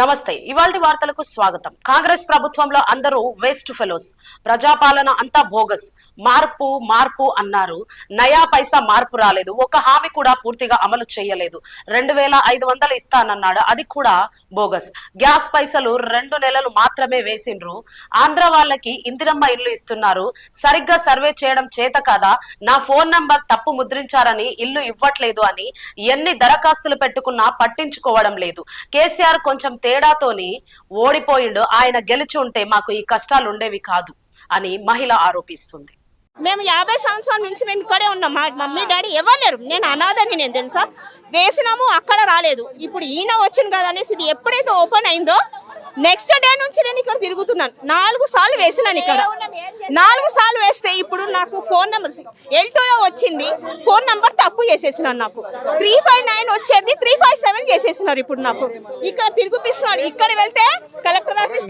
నమస్తే. ఇవాల్టి వార్తలకు స్వాగతం. కాంగ్రెస్ ప్రభుత్వంలో అందరూ వేస్ట్ ఫెలోస్. ప్రజాపాలన అంతా బోగస్. మార్పు మార్పు అన్నారు. నయా పైసా మార్పు రాలేదు. ఒక హామీ కూడా పూర్తిగా అమలు చేయలేదు. రెండు వేల ఐదు వందలు ఇస్తానన్నాడు. అది కూడా బోగస్. గ్యాస్ పైసలు రెండు నెలలు మాత్రమే వేసిండ్రు. ఆంధ్ర వాళ్ళకి ఇందిరమ్మ ఇల్లు ఇస్తున్నారు. సరిగ్గా సర్వే చేయడం చేత కాదా? నా ఫోన్ నంబర్ తప్పు ముద్రించారని ఇల్లు ఇవ్వట్లేదు అని ఎన్ని దరఖాస్తులు పెట్టుకున్నా పట్టించుకోవడం లేదు. కేసీఆర్ కొంచెం తేడాతోని ఓడిపోయిండు. ఆయన గెలిచి ఉంటే మాకు ఈ కష్టాలు ఉండేవి కాదు అని మహిళ ఆరోపిస్తుంది. మేము యాభై సంవత్సరాల నుంచి మేము ఇక్కడే ఉన్నాం. మా మమ్మీ డాడీ ఇవ్వలేరు నేను అనాథని నేను తెలుసా? వేసినాము అక్కడ రాలేదు. ఇప్పుడు ఈయన వచ్చింది కదా అనేసి ఇది ఎప్పుడైతే ఓపెన్ అయిందో నెక్స్ట్ డే నుంచి నేను ఇక్కడ తిరుగుతున్నాను. నాలుగు సార్లు వేసినాను ఇక్కడ. నాలుగు సార్లు వేస్తే ఇప్పుడు నాకు ఫోన్ నెంబర్ ఎల్లో వచ్చింది. ఫోన్ నెంబర్ తప్పు చేసేసినాను నాకు. త్రీ ఫైవ్ నైన్ వచ్చేది త్రీ ఫైవ్ సెవెన్ చేసేసినారు ఇప్పుడు నాకు. ఇక్కడ తిరిగిపిస్తున్నాడు. ఇక్కడ వెళ్తే కలెక్టర్ ఆఫీస్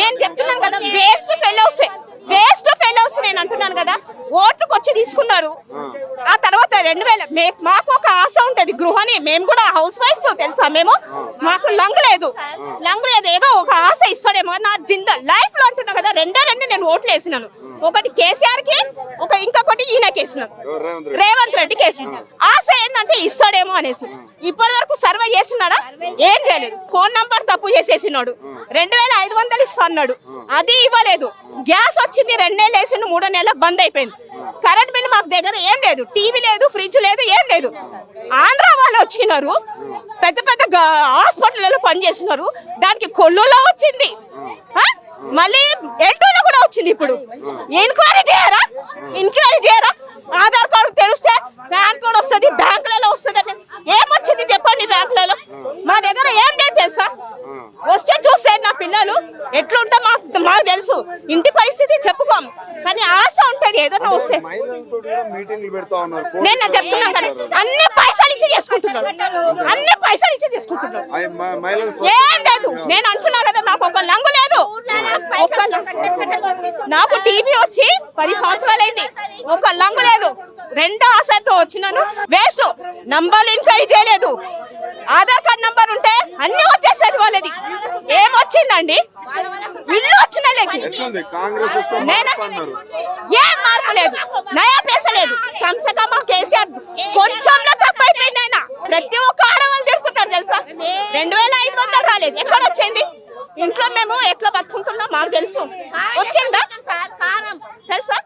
నేను చెప్తున్నాను కదా వేస్ట్ ఫెలోస్ వేస్ట్ నేను అంటున్నాను కదా ఓట్లకు వచ్చి తీసుకున్నారు. ఆ తర్వాత రెండు వేల మే- మాకు ఒక ఆశ ఉంటది గృహని. మేము కూడా హౌస్ వైఫ్స్ తెలుసా మేము? మాకు లంగ్ లేదు. లంగ్ లేదు ఏదో ఒక ఆశ ఇస్తాడేమో. నా జింద లైఫ్లో అంటున్నా కదా రెండే రెండు నేను ఓట్లు వేసినాను. ఒకటి కేసీఆర్కి ఒక ఇంకొకటి ఈయనకి వేసినాను. రేవంత్ రెడ్డి కేసు ఆశ ఏంటంటే ఇస్తాడేమో అనేసి. ఇప్పటి వరకు సర్వే చేసినాడా ఏం చేయలేదు. ఫోన్ నంబర్ తప్పు చేసేసినాడు. రెండు వేల ఐదు వందలు ఇస్తా అన్నాడు. అది ఇవ్వలేదు. గ్యాస్ వచ్చింది రెండేళ్ళు వేసిండు మూడో నెలల బంద్ అయిపోయింది. కరెంట్ బిల్ మాకు దగ్గర ఏం లేదు. టీవీ లేదు ఫ్రిడ్జ్ లేదు ఏం లేదు. ఆంధ్ర వాళ్ళు వచ్చినారు. పెద్ద పెద్ద హాస్పిటల్లో పనిచేస్తున్నారు. దానికి కొల్లులో వచ్చింది. మళ్ళీ ఎల్టోలో కూడా వచ్చింది ఇప్పుడు. ఎంక్వైరీ చేయరా? ఎంక్వైరీ చేయరా? ఆధార్ కార్డు తెరిస్తే ప్యాన్ కార్డు వస్తుంది బ్యాంకులలో వస్తుంది ఏమొచ్చింది చెప్పండి బ్యాంకులలో? మా దగ్గర ఏం లేదు తెలుసా? వస్తే చూస్తే నా పిల్లలు ఎట్లుంటా మాకు మాకు తెలుసు. ఇంటి పరిస్థితి చెప్పుకోము కానీ ఆశ ఉంటది ఏదైనా వస్తే. నేను చెప్తున్నాను కదా అన్ని పైసలు ఇచ్చి చేసుకుంటున్నాడు అన్ని పైసలు ఇచ్చి మహిళలు ఏం లేదు. నేను అంటున్నా కదా నాకు ఒక లంగు లేదు. నాకు టీవీ వచ్చి పది సంవత్సరాలైంది ఒక లంగు లేదు. రెండో ఆశతో వచ్చినాను. వేస్ట్. నంబర్లు ఎంక్వైరీ చేయలేదు. ఆధార్ కార్డ్ నంబర్ ఉంటే అన్ని వచ్చేసేది వాళ్ళది. ఏమొచ్చిందండి? ఇల్లు వచ్చిన ఏం మార్పు లేదు. నయా పైస లేదు. కమ్సే కమ్ కేసీఆర్ కొంచెంలో తప్పు అయిపోయింది ఆయన. ప్రతి ఒక్క ఆడవాళ్ళు తిడుతుంటారు తెలుసా? రెండు వేల ఐదు వందలు రాలేదు. ఎక్కడ వచ్చింది? ఇంట్లో మేము ఎట్లా బతుకుంటున్నాం మాకు తెలుసు. వచ్చిందా? తెలుసా?